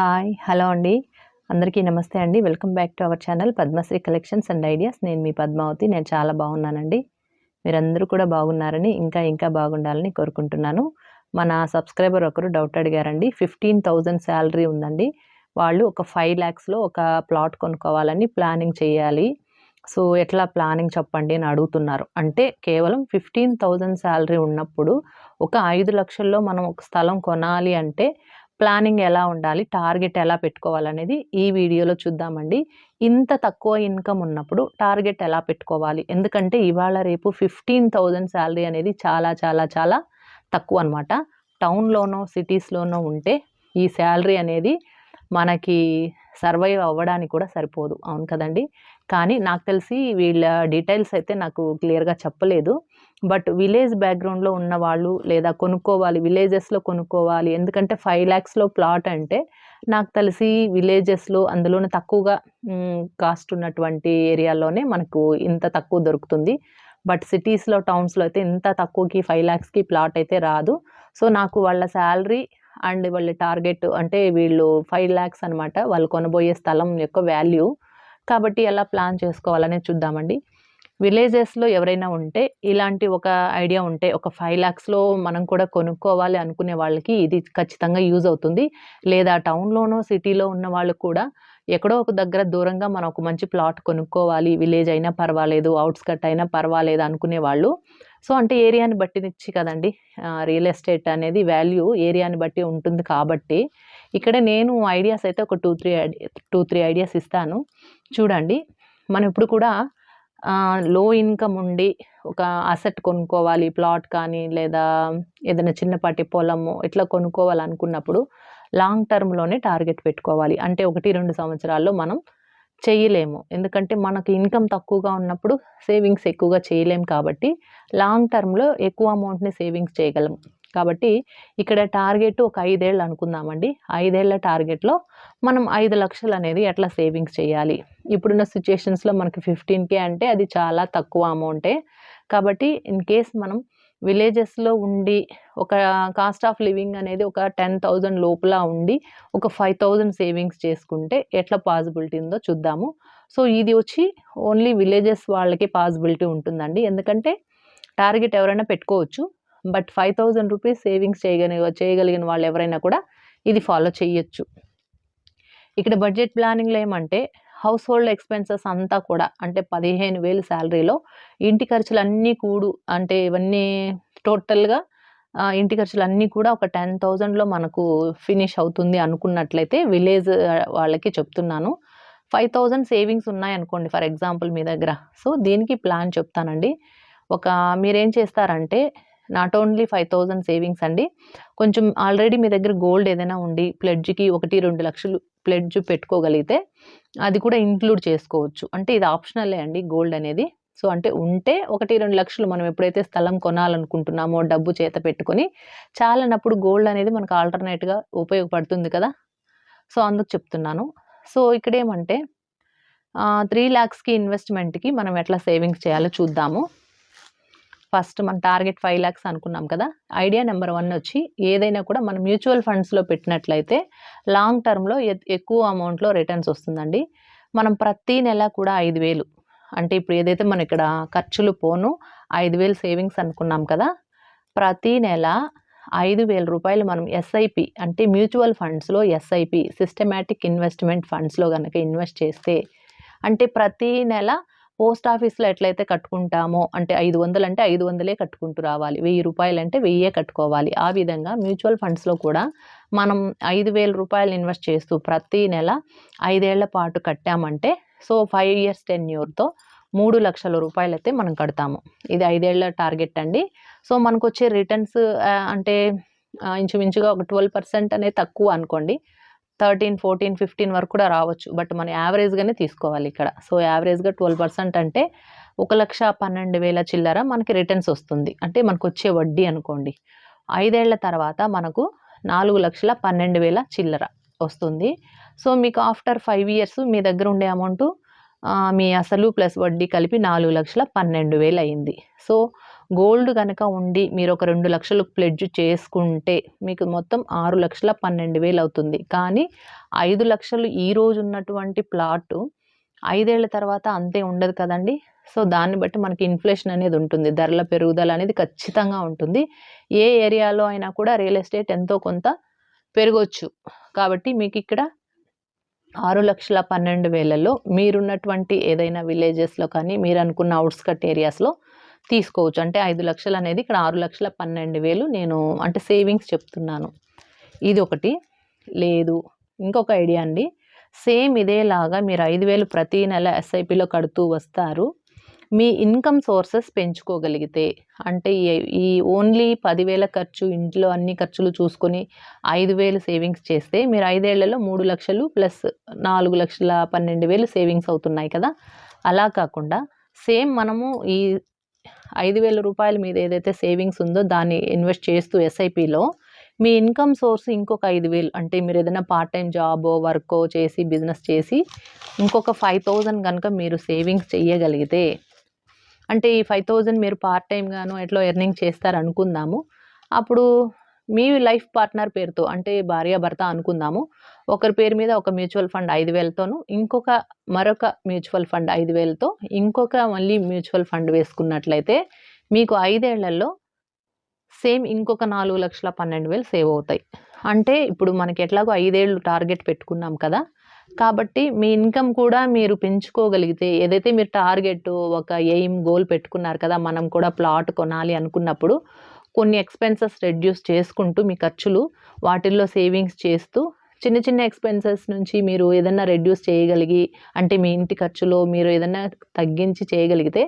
Hi hello అండి. అందరికీ నమస్తే అండి. Welcome back to our channel Padmasri collections and ideas. నేను మీ పద్మావతి. నేను చాలా బాగున్నానండి. మీరందరూ కూడా బాగున్నారని ఇంకా ఇంకా బాగుండాలని కోరుకుంటున్నాను. మన సబ్స్క్రైబర్ ఒకరు డౌట్ అడిగారండి. ఫిఫ్టీన్ థౌజండ్ శాలరీ ఉందండి. వాళ్ళు ఒక ఫైవ్ ల్యాక్స్లో ఒక ప్లాట్ కొనుక్కోవాలని ప్లానింగ్ చేయాలి. సో ఎట్లా ప్లానింగ్ చెప్పండి అని అడుగుతున్నారు. అంటే కేవలం ఫిఫ్టీన్ థౌజండ్ శాలరీ ఉన్నప్పుడు ఒక ఐదు లక్షల్లో మనం ఒక స్థలం కొనాలి అంటే ప్లానింగ్ ఎలా ఉండాలి టార్గెట్ ఎలా పెట్టుకోవాలనేది ఈ వీడియోలో చూద్దామండి. ఇంత తక్కువ ఇన్కమ్ ఉన్నప్పుడు టార్గెట్ ఎలా పెట్టుకోవాలి? ఎందుకంటే ఇవాళ రేపు ఫిఫ్టీన్ థౌజండ్ శాలరీ అనేది చాలా చాలా చాలా తక్కువ అనమాట టౌన్లోనో సిటీస్లోనో ఉంటే ఈ శాలరీ అనేది మనకి సర్వైవ్ అవ్వడానికి కూడా సరిపోదు. అవును కదండి? కానీ నాకు తెలిసి వీళ్ళ డీటెయిల్స్ అయితే నాకు క్లియర్గా చెప్పలేదు. బట్ విలేజ్ బ్యాక్గ్రౌండ్లో ఉన్న వాళ్ళు లేదా కొనుక్కోవాలి విలేజెస్లో కొనుక్కోవాలి ఎందుకంటే ఫైవ్ ల్యాక్స్లో ప్లాట్ అంటే నాకు తెలిసి విలేజెస్లో అందులోనే తక్కువగా కాస్ట్ ఉన్నటువంటి ఏరియాలోనే మనకు ఇంత తక్కువ దొరుకుతుంది. బట్ సిటీస్లో టౌన్స్లో అయితే ఇంత తక్కువకి ఫైవ్ ల్యాక్స్కి ప్లాట్ అయితే రాదు. సో నాకు వాళ్ళ శాలరీ అండ్ వాళ్ళ టార్గెట్ అంటే వీళ్ళు ఫైవ్ ల్యాక్స్ అనమాట వాళ్ళు కొనబోయే స్థలం యొక్క వాల్యూ కాబట్టి ఎలా ప్లాన్ చేసుకోవాలనే చూద్దామండి. విలేజెస్లో ఎవరైనా ఉంటే ఇలాంటి ఒక ఐడియా ఉంటే ఒక ఫైవ్ ల్యాక్స్లో మనం కూడా కొనుక్కోవాలి అనుకునే వాళ్ళకి ఇది ఖచ్చితంగా యూజ్ అవుతుంది. లేదా టౌన్లోనో సిటీలో ఉన్న వాళ్ళు కూడా ఎక్కడో ఒక దగ్గర దూరంగా మనం ఒక మంచి ప్లాట్ కొనుక్కోవాలి. విలేజ్ అయినా పర్వాలేదు అవుట్స్కట్ అయినా పర్వాలేదు అనుకునే వాళ్ళు సో అంటే ఏరియాని బట్టి ఇచ్చి కదండి రియల్ ఎస్టేట్ అనేది వాల్యూ ఏరియాని బట్టి ఉంటుంది కాబట్టి ఇక్కడ నేను ఐడియాస్ అయితే ఒక two three two three ideas ఇస్తాను. చూడండి మనం ఇప్పుడు కూడా లో ఇన్కమ్ ఉండి ఒక అసెట్ కొనుక్కోవాలి ప్లాట్ కానీ లేదా ఏదైనా చిన్నపాటి పొలము ఇట్లా కొనుక్కోవాలనుకున్నప్పుడు లాంగ్ టర్మ్లోనే టార్గెట్ పెట్టుకోవాలి. అంటే ఒకటి రెండు సంవత్సరాల్లో మనం చేయలేము. ఎందుకంటే మనకు ఇన్కమ్ తక్కువగా ఉన్నప్పుడు సేవింగ్స్ ఎక్కువగా చేయలేము కాబట్టి లాంగ్ టర్మ్లో ఎక్కువ అమౌంట్ని సేవింగ్స్ చేయగలం. కాబట్టి ఇక్కడ టార్గెట్ ఒక ఐదేళ్ళు అనుకుందామండి. ఐదేళ్ళ టార్గెట్లో మనం ఐదు లక్షలు అనేది ఎట్లా సేవింగ్స్ చేయాలి? ఇప్పుడున్న సిచ్యుయేషన్స్లో మనకి ఫిఫ్టీన్ కే అంటే అది చాలా తక్కువ అమౌంటే. కాబట్టి ఇన్ కేస్ మనం విలేజెస్లో ఉండి ఒక కాస్ట్ ఆఫ్ లివింగ్ అనేది ఒక టెన్ థౌజండ్ లోపల ఉండి ఒక ఫైవ్ థౌజండ్ సేవింగ్స్ చేసుకుంటే ఎట్లా పాసిబిలిటీ ఉందో చూద్దాము. సో ఇది వచ్చి ఓన్లీ విలేజెస్ వాళ్ళకి పాసిబిలిటీ ఉంటుందండి. ఎందుకంటే టార్గెట్ ఎవరైనా పెట్టుకోవచ్చు. But five thousand rupees savings చేయగలిగ చేయగలిగిన వాళ్ళు ఎవరైనా కూడా ఇది ఫాలో చేయొచ్చు. ఇక్కడ బడ్జెట్ ప్లానింగ్లో ఏమంటే హౌస్ హోల్డ్ ఎక్స్పెన్సెస్ అంతా కూడా అంటే పదిహేను వేలు శాలరీలో ఇంటి ఖర్చులు అన్నీ కూడు అంటే ఇవన్నీ టోటల్గా ఇంటి ఖర్చులు అన్నీ కూడా ఒక టెన్ థౌజండ్లో మనకు ఫినిష్ అవుతుంది అనుకున్నట్లయితే విలేజ్ వాళ్ళకి చెప్తున్నాను. ఫైవ్ థౌజండ్ సేవింగ్స్ ఉన్నాయనుకోండి ఫర్ ఎగ్జాంపుల్ మీ దగ్గర. సో దీనికి ప్లాన్ చెప్తానండి. ఒక మీరేం చేస్తారంటే not only five thousand savings అండి కొంచెం ఆల్రెడీ మీ దగ్గర గోల్డ్ ఏదైనా ఉండి ప్లెడ్జ్కి ఒకటి రెండు లక్షలు ప్లెడ్జ్ పెట్టుకోగలిగితే అది కూడా ఇంక్లూడ్ చేసుకోవచ్చు. అంటే ఇది ఆప్షనలే అండి గోల్డ్ అనేది. సో అంటే ఉంటే ఒకటి రెండు లక్షలు మనం ఎప్పుడైతే స్థలం కొనాలనుకుంటున్నామో డబ్బు చేత పెట్టుకొని చాలనప్పుడు గోల్డ్ అనేది మనకు ఆల్టర్నేట్గా ఉపయోగపడుతుంది కదా? సో అందుకు చెప్తున్నాను. సో ఇక్కడ ఏమంటే త్రీ ల్యాక్స్కి ఇన్వెస్ట్మెంట్కి మనం ఎట్లా సేవింగ్స్ చేయాలో చూద్దాము. ఫస్ట్ మన టార్గెట్ ఫైవ్ ల్యాక్స్ అనుకున్నాం కదా ఐడియా నెంబర్ వన్ వచ్చి ఏదైనా కూడా మనం మ్యూచువల్ ఫండ్స్లో పెట్టినట్లయితే లాంగ్ టర్మ్లో ఎక్కువ అమౌంట్లో రిటర్న్స్ వస్తుందండి. మనం ప్రతి నెల కూడా ఐదు వేలు అంటే ఇప్పుడు ఏదైతే మన ఇక్కడ ఖర్చులు పోను ఐదు వేలు సేవింగ్స్ అనుకున్నాం కదా ప్రతి నెల ఐదు వేల రూపాయలు మనం ఎస్ఐపి అంటే మ్యూచువల్ ఫండ్స్లో ఎస్ఐపి సిస్టమేటిక్ ఇన్వెస్ట్మెంట్ ఫండ్స్లో కనుక ఇన్వెస్ట్ చేస్తే అంటే ప్రతి నెల పోస్ట్ ఆఫీస్లో ఎట్లయితే కట్టుకుంటామో అంటే ఐదు వందలు అంటే ఐదు వందలే కట్టుకుంటూ రావాలి. వెయ్యి రూపాయలు అంటే వెయ్యే కట్టుకోవాలి. ఆ విధంగా మ్యూచువల్ ఫండ్స్లో కూడా మనం ఐదు వేల రూపాయలు ఇన్వెస్ట్ చేస్తూ ప్రతి నెల ఐదేళ్ళ పాటు కట్టామంటే సో ఫైవ్ ఇయర్స్ టెన్యూర్తో మూడు లక్షల రూపాయలు అయితే మనం కడతాము. ఇది ఐదేళ్ళ టార్గెట్ అండి. సో మనకు వచ్చే రిటర్న్స్ అంటే ఇంచుమించుగా ఒక ట్వెల్వ్ పర్సెంట్ అనేది తక్కువ అనుకోండి. థర్టీన్ ఫోర్టీన్ ఫిఫ్టీన్ వరకు కూడా రావచ్చు. బట్ మనం యావరేజ్గానే తీసుకోవాలి ఇక్కడ. సో యావరేజ్గా ట్వెల్వ్ పర్సెంట్ అంటే ఒక లక్ష పన్నెండు వేల చిల్లర మనకి రిటర్న్స్ వస్తుంది. అంటే మనకు వచ్చే వడ్డీ అనుకోండి. ఐదేళ్ళ తర్వాత మనకు నాలుగు లక్షల పన్నెండు వేల చిల్లర వస్తుంది. సో మీకు ఆఫ్టర్ ఫైవ్ ఇయర్స్ మీ దగ్గర ఉండే అమౌంట్ మీ అసలు ప్లస్ వడ్డీ కలిపి నాలుగు లక్షల పన్నెండు వేలు అయింది సో గోల్డ్ కనుక ఉండి మీరు ఒక రెండు లక్షలు ప్లెడ్జ్ చేసుకుంటే మీకు మొత్తం ఆరు లక్షల పన్నెండు వేలు అవుతుంది కానీ ఐదు లక్షలు ఈ రోజు ఉన్నటువంటి ప్లాటు ఐదేళ్ళ తర్వాత అంతే ఉండదు కదండి. సో దాన్ని బట్టి మనకి ఇన్ఫ్లేషన్ అనేది ఉంటుంది. ధరల పెరుగుదల అనేది ఖచ్చితంగా ఉంటుంది. ఏ ఏరియాలో అయినా కూడా రియల్ ఎస్టేట్ ఎంతో కొంత పెరగవచ్చు కాబట్టి మీకు ఇక్కడ ఆరు లక్షల పన్నెండు వేలలో మీరున్నటువంటి ఏదైనా విలేజెస్లో కానీ మీరు అనుకున్న అవుట్స్కట్ ఏరియాస్లో తీసుకోవచ్చు. అంటే ఐదు లక్షలు అనేది ఇక్కడ ఆరు లక్షల పన్నెండు వేలు నేను అంటే సేవింగ్స్ చెప్తున్నాను. ఇది ఒకటి లేదు. ఇంకొక ఐడియా అండి. సేమ్ ఇదేలాగా మీరు ఐదు వేలు ప్రతి నెల ఎస్ఐపిలో కడుతూ వస్తారు. మీ ఇన్కమ్ సోర్సెస్ పెంచుకోగలిగితే అంటే ఈ ఓన్లీ పదివేల ఖర్చు ఇంట్లో అన్ని ఖర్చులు చూసుకొని ఐదు వేలు సేవింగ్స్ చేస్తే మీరు ఐదేళ్ళలో మూడు లక్షలు ప్లస్ నాలుగు లక్షల పన్నెండు వేలు సేవింగ్స్ అవుతున్నాయి కదా? అలా కాకుండా సేమ్ మనము ఈ ఐదు వేల రూపాయల మీద ఏదైతే సేవింగ్స్ ఉందో దాన్ని ఇన్వెస్ట్ చేస్తూ ఎస్ఐపిలో మీ ఇన్కమ్ సోర్స్ ఇంకొక ఐదు వేలు అంటే మీరు ఏదైనా పార్ట్ టైం జాబో వర్కో చేసి బిజినెస్ చేసి ఇంకొక ఫైవ్ థౌజండ్ కనుక మీరు సేవింగ్స్ చేయగలిగితే అంటే ఈ ఫైవ్ థౌజండ్ మీరు పార్ట్ టైం గాను ఎట్లా ఎర్నింగ్ చేస్తారు అనుకుందాము అప్పుడు మీ లైఫ్ పార్ట్నర్ పేరుతో అంటే భార్య భర్త అనుకుందాము. ఒకరి పేరు మీద ఒక మ్యూచువల్ ఫండ్ ఐదు వేలతోనూ ఇంకొక మరొక మ్యూచువల్ ఫండ్ ఐదు వేలతో ఇంకొక మళ్ళీ మ్యూచువల్ ఫండ్ వేసుకున్నట్లయితే మీకు ఐదేళ్ళలో సేమ్ ఇంకొక నాలుగు లక్షల పన్నెండు వేలు సేవ్ అవుతాయి. అంటే ఇప్పుడు మనకి ఎట్లాగో ఐదేళ్ళు టార్గెట్ పెట్టుకున్నాం కదా కాబట్టి మీ ఇన్కమ్ కూడా మీరు పెంచుకోగలిగితే ఏదైతే మీరు టార్గెట్ ఒక ఎయిమ్ గోల్ పెట్టుకున్నారు కదా మనం కూడా ప్లాట్ కొనాలి అనుకున్నప్పుడు కొన్ని ఎక్స్పెన్సెస్ రెడ్యూస్ చేసుకుంటూ మీ ఖర్చులు వాటిల్లో సేవింగ్స్ చేస్తూ చిన్న చిన్న ఎక్స్పెన్సెస్ నుంచి మీరు ఏదన్నా రెడ్యూస్ చేయగలిగి అంటే మీ ఇంటి ఖర్చులో మీరు ఏదన్నా తగ్గించి చేయగలిగితే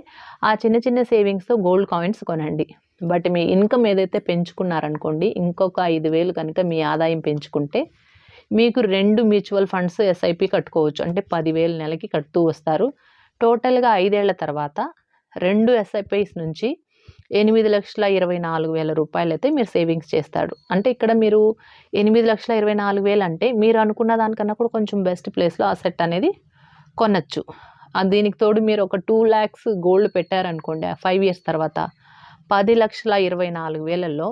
ఆ చిన్న చిన్న సేవింగ్స్తో గోల్డ్ కాయిన్స్ కొనండి. బట్ మీ ఇన్కమ్ ఏదైతే పెంచుకున్నారనుకోండి ఇంకొక ఐదు వేలు కనుక మీ ఆదాయం పెంచుకుంటే మీకు రెండు మ్యూచువల్ ఫండ్స్ ఎస్ఐపి కట్టుకోవచ్చు. అంటే పదివేల నెలకి కడుతూ వస్తారు. టోటల్గా ఐదేళ్ళ తర్వాత రెండు ఎస్ఐపిస్ నుంచి ఎనిమిది లక్షల ఇరవై నాలుగు వేల రూపాయలు అయితే మీరు సేవింగ్స్ చేస్తాడు అంటే ఇక్కడ మీరు ఎనిమిది లక్షల ఇరవై నాలుగు వేలు అంటే మీరు అనుకున్న దానికన్నా కూడా కొంచెం బెస్ట్ ప్లేస్లో ఆ సెట్ అనేది కొనచ్చు. దీనికి తోడు మీరు ఒక టూ ల్యాక్స్ గోల్డ్ పెట్టారనుకోండి ఫైవ్ ఇయర్స్ తర్వాత పది లక్షల ఇరవై నాలుగు వేలలో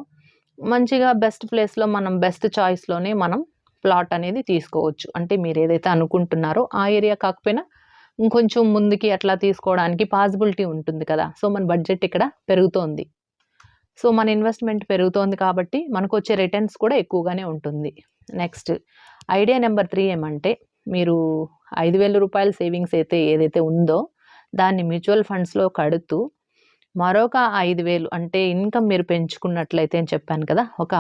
మంచిగా బెస్ట్ ప్లేస్లో మనం బెస్ట్ చాయిస్లోనే మనం ప్లాట్ అనేది తీసుకోవచ్చు. అంటే మీరు ఏదైతే అనుకుంటున్నారో ఆ ఏరియా కాకపోయినా ఇంకొంచెం ముందుకి అట్లా తీసుకోవడానికి పాసిబిలిటీ ఉంటుంది కదా. సో మన బడ్జెట్ ఇక్కడ పెరుగుతోంది. సో మన ఇన్వెస్ట్మెంట్ పెరుగుతోంది కాబట్టి మనకు వచ్చే రిటర్న్స్ కూడా ఎక్కువగానే ఉంటుంది. నెక్స్ట్ ఐడియా నెంబర్ త్రీ ఏమంటే మీరు ఐదు వేల రూపాయల సేవింగ్స్ అయితే ఏదైతే ఉందో దాన్ని మ్యూచువల్ ఫండ్స్లో కడుతూ మరొక ఐదు వేలు అంటే ఇన్కమ్ మీరు పెంచుకున్నట్లయితే అని చెప్పాను కదా ఒక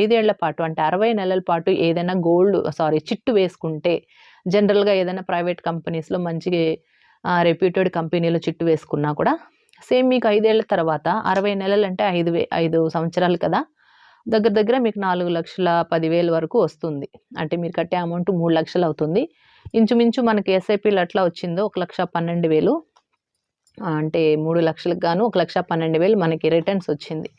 ఐదేళ్ళ పాటు అంటే అరవై నెలల పాటు ఏదైనా గోల్డ్ సారీ చిట్టు వేసుకుంటే జనరల్గా ఏదైనా ప్రైవేట్ కంపెనీస్లో మంచి రెప్యూటెడ్ కంపెనీలో చిట్టు వేసుకున్నా కూడా సేమ్ మీకు ఐదేళ్ళ తర్వాత అరవై నెలలు అంటే ఐదు వే ఐదు సంవత్సరాలు కదా దగ్గర దగ్గర మీకు నాలుగు లక్షల పదివేలు వరకు వస్తుంది. అంటే మీరు కట్టే అమౌంట్ మూడు లక్షలు అవుతుంది. ఇంచుమించు మనకి ఎస్ఐపీలు అట్లా వచ్చిందో ఒక లక్ష పన్నెండు వేలు. అంటే మూడు లక్షలకు గాను ఒక లక్ష పన్నెండు వేలు మనకి రిటర్న్స్ వచ్చింది.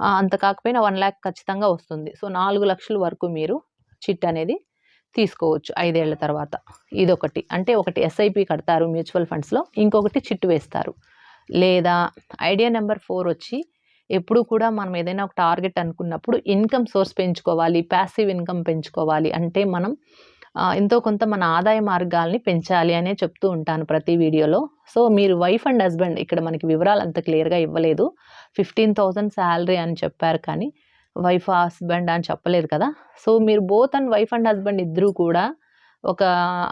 అంత కాకపోయినా వన్ ల్యాక్ ఖచ్చితంగా వస్తుంది. సో నాలుగు లక్షల వరకు మీరు చిట్ అనేది తీసుకోవచ్చు ఐదేళ్ళ తర్వాత. ఇదొకటి. అంటే ఒకటి ఎస్ఐపి కడతారు మ్యూచువల్ ఫండ్స్లో ఇంకొకటి చిట్టు వేస్తారు. లేదా ఐడియా నెంబర్ ఫోర్ వచ్చి ఎప్పుడు కూడా మనం ఏదైనా ఒక టార్గెట్ అనుకున్నప్పుడు ఇన్కమ్ సోర్స్ పెంచుకోవాలి ప్యాసివ్ ఇన్కమ్ పెంచుకోవాలి. అంటే మనం ఎంతో కొంత మన ఆదాయ మార్గాల్ని పెంచాలి అనే చెప్తూ ఉంటాను ప్రతి వీడియోలో. సో మీరు వైఫ్ అండ్ హస్బెండ్ ఇక్కడ మనకి వివరాలు అంత క్లియర్గా ఇవ్వలేదు. ఫిఫ్టీన్ థౌజండ్ శాలరీ అని చెప్పారు కానీ వైఫ్ హస్బెండ్ అని చెప్పలేదు కదా. సో మీరు both and wife and husband ఇద్దరూ కూడా ఒక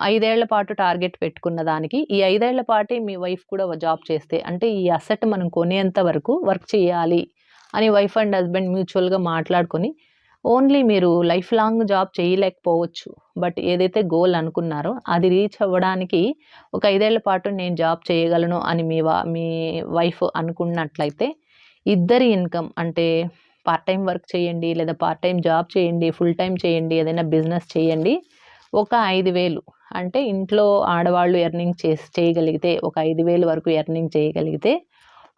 ఐదేళ్ళ పాటు టార్గెట్ పెట్టుకున్న దానికి ఈ ఐదేళ్ళ పాటే మీ వైఫ్ కూడా జాబ్ చేస్తే అంటే ఈ అసెట్ మనం కొనేంత వరకు వర్క్ చేయాలి అని వైఫ్ అండ్ హస్బెండ్ మ్యూచువల్గా మాట్లాడుకొని ఓన్లీ మీరు లైఫ్ లాంగ్ జాబ్ చేయలేకపోవచ్చు. బట్ ఏదైతే గోల్ అనుకున్నారో అది రీచ్ అవ్వడానికి ఒక ఐదేళ్ళ పాటు నేను జాబ్ చేయగలను అని మీ వా మీ వైఫ్ అనుకున్నట్లయితే ఇద్దరి ఇన్కమ్ అంటే పార్ట్ టైం వర్క్ చేయండి లేదా పార్ట్ టైం జాబ్ చేయండి ఫుల్ టైం చేయండి ఏదైనా బిజినెస్ చేయండి. ఒక ఐదు వేలు అంటే ఇంట్లో ఆడవాళ్ళు ఎర్నింగ్ చేసి చేయగలిగితే ఒక ఐదు వేలు వరకు ఎర్నింగ్ చేయగలిగితే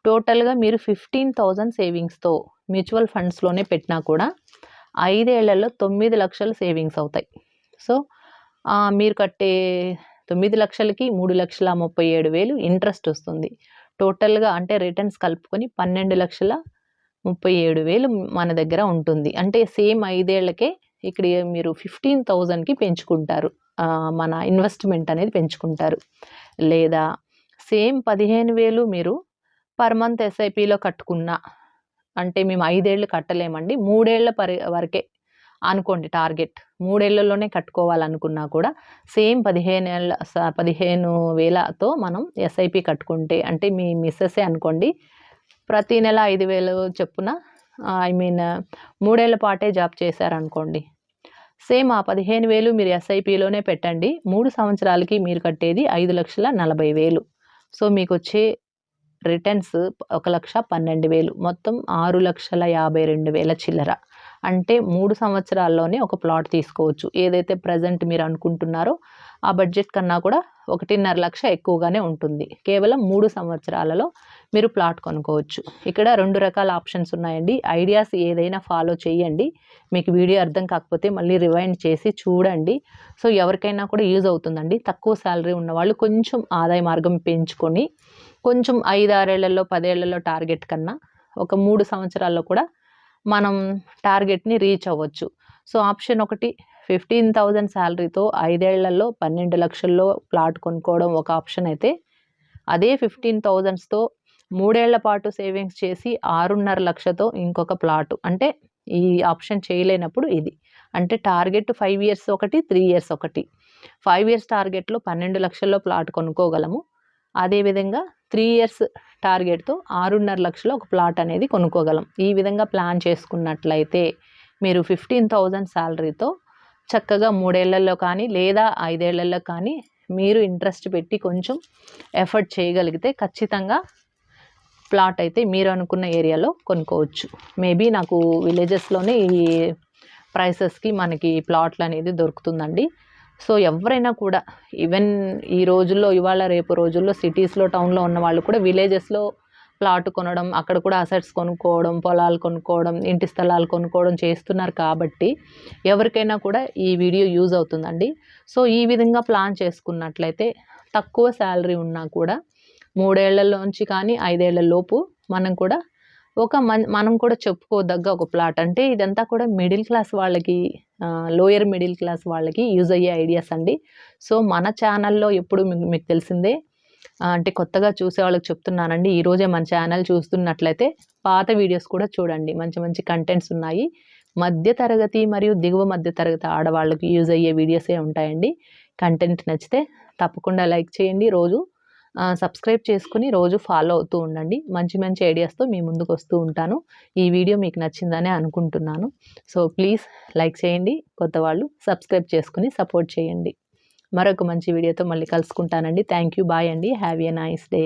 టోటల్గా మీరు ఫిఫ్టీన్ థౌజండ్ సేవింగ్స్తో మ్యూచువల్ ఫండ్స్లోనే పెట్టినా కూడా ఐదేళ్ళలో తొమ్మిది లక్షలు సేవింగ్స్ అవుతాయి. సో మీరు కట్టే తొమ్మిది లక్షలకి మూడు లక్షల ముప్పై ఏడు వేలు ఇంట్రెస్ట్ వస్తుంది. టోటల్గా అంటే రిటర్న్స్ కలుపుకొని పన్నెండు లక్షల ముప్పై ఏడు వేలు మన దగ్గర ఉంటుంది. అంటే సేమ్ ఐదేళ్ళకే ఇక్కడ మీరు ఫిఫ్టీన్ థౌజండ్కి పెంచుకుంటారు. మన ఇన్వెస్ట్మెంట్ అనేది పెంచుకుంటారు. లేదా సేమ్ పదిహేను వేలు మీరు పర్ మంత్ ఎస్ఐపిలో కట్టుకున్నా అంటే మేము ఐదేళ్ళు కట్టలేమండి. మూడేళ్ళ పరి వరకే అనుకోండి టార్గెట్. మూడేళ్ళలోనే కట్టుకోవాలనుకున్నా కూడా సేమ్ పదిహేను ఏళ్ళ పదిహేను వేలతో మనం ఎస్ఐపి కట్టుకుంటే అంటే మీ మిస్సెసే అనుకోండి ప్రతి నెల ఐదు వేలు చొప్పున ఐ మీన్ మూడేళ్ళ పాటే జాబ్ చేశారనుకోండి. సేమ్ ఆ పదిహేను వేలు మీరు ఎస్ఐపిలోనే పెట్టండి. మూడు సంవత్సరాలకి మీరు కట్టేది ఐదు లక్షల నలభై వేలు. సో మీకు వచ్చే రిటర్న్స్ ఒక లక్ష పన్నెండు వేలు. మొత్తం ఆరు లక్షల యాభై రెండు వేల చిల్లర. అంటే మూడు సంవత్సరాల్లోనే ఒక ప్లాట్ తీసుకోవచ్చు. ఏదైతే ప్రజెంట్ మీరు అనుకుంటున్నారో ఆ బడ్జెట్ కన్నా కూడా ఒకటిన్నర లక్ష ఎక్కువగానే ఉంటుంది. కేవలం మూడు సంవత్సరాలలో మీరు ప్లాట్ కొనుక్కోవచ్చు. ఇక్కడ రెండు రకాల ఆప్షన్స్ ఉన్నాయండి. ఐడియాస్ ఏదైనా ఫాలో చేయండి. మీకు వీడియో అర్థం కాకపోతే మళ్ళీ రివైండ్ చేసి చూడండి. సో ఎవరికైనా కూడా యూజ్ అవుతుందండి. తక్కువ శాలరీ ఉన్నవాళ్ళు కొంచెం ఆదాయ మార్గం పెంచుకొని కొంచెం ఐదు ఆరేళ్ళలో పదేళ్ళలో టార్గెట్ కన్నా ఒక మూడు సంవత్సరాల్లో కూడా మనం టార్గెట్ని రీచ్ అవ్వచ్చు. సో ఆప్షన్ ఒకటి ఫిఫ్టీన్ థౌజండ్ శాలరీతో ఐదేళ్ళలో పన్నెండు లక్షల్లో ప్లాట్ కొనుక్కోవడం ఒక ఆప్షన్ అయితే అదే ఫిఫ్టీన్ థౌజండ్స్తో మూడేళ్ళ పాటు సేవింగ్స్ చేసి ఆరున్నర లక్షతో ఇంకొక ప్లాట్. అంటే ఈ ఆప్షన్ చేయలేనప్పుడు ఇది. అంటే టార్గెట్ ఫైవ్ ఇయర్స్ ఒకటి త్రీ ఇయర్స్ ఒకటి. ఫైవ్ ఇయర్స్ టార్గెట్లో పన్నెండు లక్షల్లో ప్లాట్ కొనుక్కోగలము. అదేవిధంగా త్రీ ఇయర్స్ టార్గెట్తో ఆరున్నర లక్షలు ఒక ప్లాట్ అనేది కొనుక్కోగలం. ఈ విధంగా ప్లాన్ చేసుకున్నట్లయితే మీరు ఫిఫ్టీన్ థౌజండ్ శాలరీతో చక్కగా మూడేళ్ళలో కానీ లేదా ఐదేళ్ళలో కానీ మీరు ఇంట్రెస్ట్ పెట్టి కొంచెం ఎఫర్ట్ చేయగలిగితే ఖచ్చితంగా ప్లాట్ అయితే మీరు అనుకున్న ఏరియాలో కొనుక్కోవచ్చు. మేబీ నాకు విలేజెస్లోనే ఈ ప్రైసెస్కి మనకి ప్లాట్లు అనేది దొరుకుతుందండి. సో ఎవరైనా కూడా ఈవెన్ ఈ రోజుల్లో ఇవాళ రేపు రోజుల్లో సిటీస్లో టౌన్లో ఉన్న వాళ్ళు కూడా విలేజెస్లో ప్లాట్ కొనడం అక్కడ కూడా అసెట్స్ కొనుక్కోవడం పొలాలు కొనుక్కోవడం ఇంటి స్థలాలు కొనుక్కోవడం చేస్తున్నారు కాబట్టి ఎవరికైనా కూడా ఈ వీడియో యూజ్ అవుతుందండి. సో ఈ విధంగా ప్లాన్ చేసుకున్నట్లయితే తక్కువ శాలరీ ఉన్నా కూడా మూడేళ్ళలోంచి కానీ ఐదేళ్ళ లోపు మనం కూడా ఒక మన్ మనం కూడా చెప్పుకోదగ్గ ఒక ప్లాట్. అంటే ఇదంతా కూడా మిడిల్ క్లాస్ వాళ్ళకి లోయర్ మిడిల్ క్లాస్ వాళ్ళకి యూజ్ అయ్యే ఐడియాస్ అండి. సో మన ఛానల్లో ఎప్పుడు మీకు తెలిసిందే. అంటే కొత్తగా చూసే వాళ్ళకి చెప్తున్నానండి. ఈరోజే మన ఛానల్ చూస్తున్నట్లయితే పాత వీడియోస్ కూడా చూడండి. మంచి మంచి కంటెంట్స్ ఉన్నాయి. మధ్య తరగతి మరియు దిగువ మధ్య తరగతి ఆడవాళ్ళకి యూజ్ అయ్యే వీడియోసే ఉంటాయండి. కంటెంట్ నచ్చితే తప్పకుండా లైక్ చేయండి. రోజు సబ్స్క్రైబ్ చేసుకుని రోజు ఫాలో అవుతూ ఉండండి. మంచి మంచి ఐడియాస్తో మీ ముందుకు వస్తూ ఉంటాను. ఈ వీడియో మీకు నచ్చిందనే అనుకుంటున్నాను. సో ప్లీజ్ లైక్ చేయండి. కొత్త వాళ్ళు సబ్స్క్రైబ్ చేసుకుని సపోర్ట్ చేయండి. మరొక మంచి వీడియోతో మళ్ళీ కలుసుకుంటానండి. థ్యాంక్ యూ బాయ్ అండి. Have a nice day.